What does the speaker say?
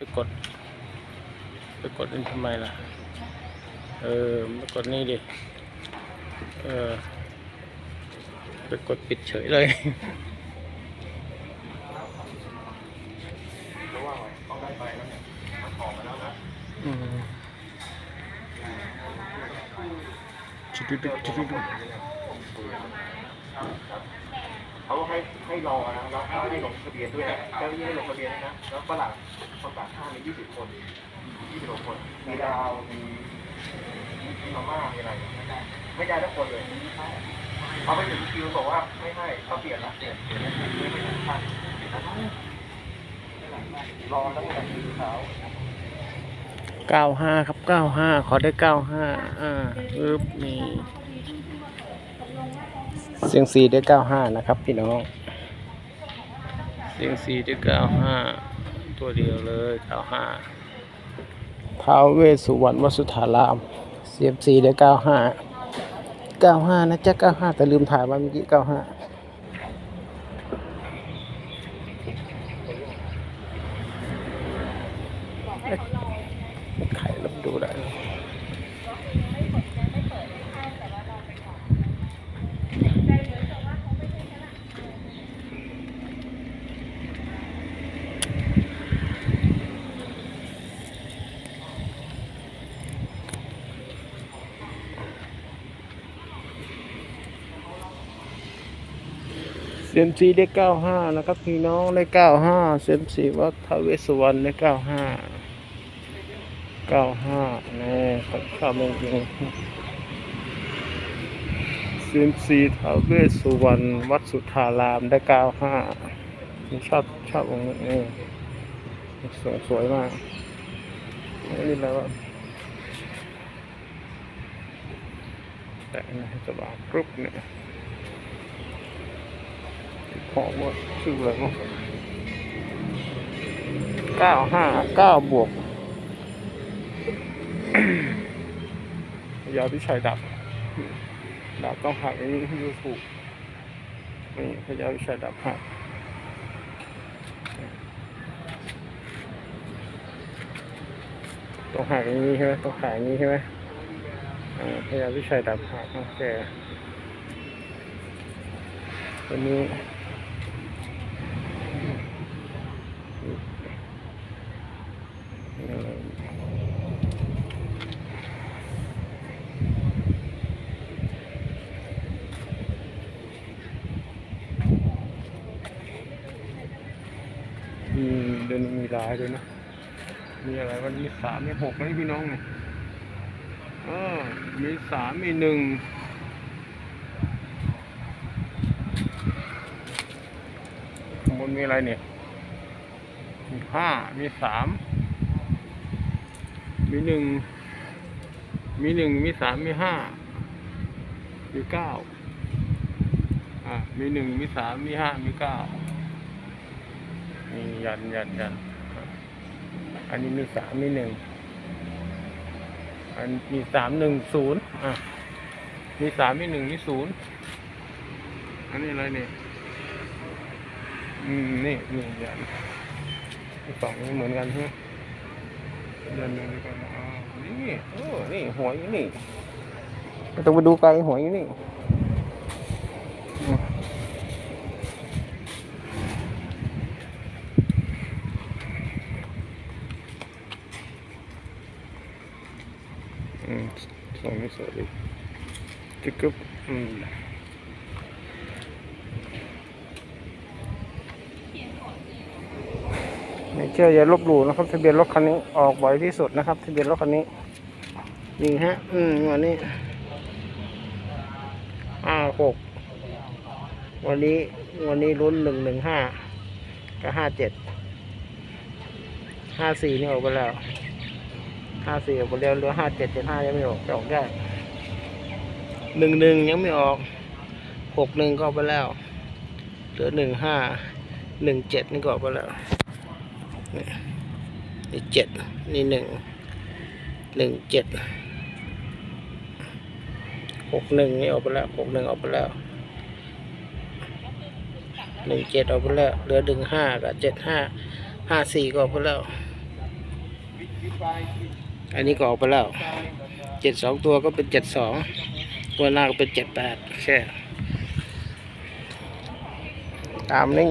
ไปกด ไปกดนี่ทำไมล่ะ เออไปกดนี่ดิ เออ ไปกดปิดเฉยเลยรู้ว่าต้องได้ไปแล้วเนี่ยมันออกมาแล้วนะอืมจุดจุดจุดจุดจุด เขาให้ให้รอนะแล้วให้ลงทะเบียนด้วยนะเจ้าหน้าที่ให้ลงทะเบียนด้วยนะแล้วฝรั่งประกาศข้างมี20 คน20กว่าคนมีดาวมีมีมาม่ามีอะไรไม่ได้ทุกคนเลยเขาไปถึงคิวบอกว่าไม่ให้เขาเปลี่ยนละเปลี่ยนเปลี่ยนไม่ไม่ถึงขั้นรอตั้งแต่เช้าเก้าห้าครับเก้าห้าขอได้เก้าห้าอ่าปึ๊บมี เสียงซีได้เก้าห้านะครับ พี่น้อง เสียงซีได้เก้าห้าตัวเดียวเลยเก้าห้าท้าวเวสสุวรรณวสุธารามเสียงซีได้เก้าห้าเก้าห้านะจ๊ะเก้าห้าแต่ลืมถ่ายมาเมื่อกี้เก้าห้าไข่รับดูได้ เซมซีได้เก้าห้านะครับพี่น้องได้เก้าห้าเซมซีวัดทาวเวสสุวรรณได้เก้าห้าเก้าห้าแน่ตัดข้าวลงจริงเซมซีทาวเวสสุวรรณวัดสุทธารามได้เก้าห้าชอบชอบองค์นี้สวยสวยมากนี่อะไรวะแต่นะให้สบายกรุ๊ปเนี่ย ขอว่าชื่ออะไรวะเก้าห้าเก้าบวกยาพิชัยดับ ดับต้องหักอย่างนี้ให้ดูถูกนี่พยาวิชัยดับหักต้องหักอย่างนี้ใช่ไหมต้องหักอย่างนี้ใช่ไหมอ่าพยาวิชัยดับหักโอเคตัวนี้ มีเดือนมีหลายด้วยนะ มีอะไรวันนี้สามมีหกนะพี่น้องเนี่ยเออมีสามมีหนึ่งข้างบนมีอะไรเนี่ย มีห้ามีสามมีหนึ่งมีหนึ่งมีสามมีห้ามีเก้าอ่ามีหนึ่งมีสามมีห้ามีเก้า มียันยันยันอันนี้มีสามมีหนึ่งอันมีสามหนึ่งศูนย์อะมีสามมีหนึ่งมีศูนย์อันนี้อะไรเนี่ยอืมนี่นี่ยันสองนี่เหมือนกันใช่ไหมยันหนึ่งกันอ๋อนี่โอ้นี่หัวอยู่นี่ต้องไปดูไกลหัวอยู่นี่อืม อื มสองนี่สวยดีจึกกึบอืมไม่เชื่ออย่าลบหลู่นะครับ ทะเบียนรถคันนี้ออกบ่อยที่สุดนะครับ ทะเบียนรถคันนี้นี่ฮะ อืมวันนี้ห้าหกวันนี้ วันนี้ลุ้นหนึ่งหนึ่งห้ากับห้าเจ็ดห้าสี่นี่ออกไปแล้ว ห้าสี่ออกไปแล้วเหลือห้าเจ็ดเจ็ดห้ายังไม่ออกจะออกได้หนึ่งหนึ่งยังไม่ออกหกหนึ่งก็ไปแล้ว เหลือหนึ่งห้าหนึ่งเจ็ดนี่ก็ออกไปแล้วนี่นี่เจ็ดนี่หนึ่งหนึ่งเจ็ดหกหนึ่งนี่ออกไปแล้วหกหนึ่งออกไปแล้วหนึ่งเจ็ดออกไปแล้วเหลือหนึ่งห้ากับเจ็ดห้าห้าสี่ก็ออกไปแล้ว อันนี้ก็ออกไปแล้วเจ็ดสองตัวก็เป็นเจ็ดสองตัวหน้าก็เป็นเจ็ดแปดแค่ตามนี้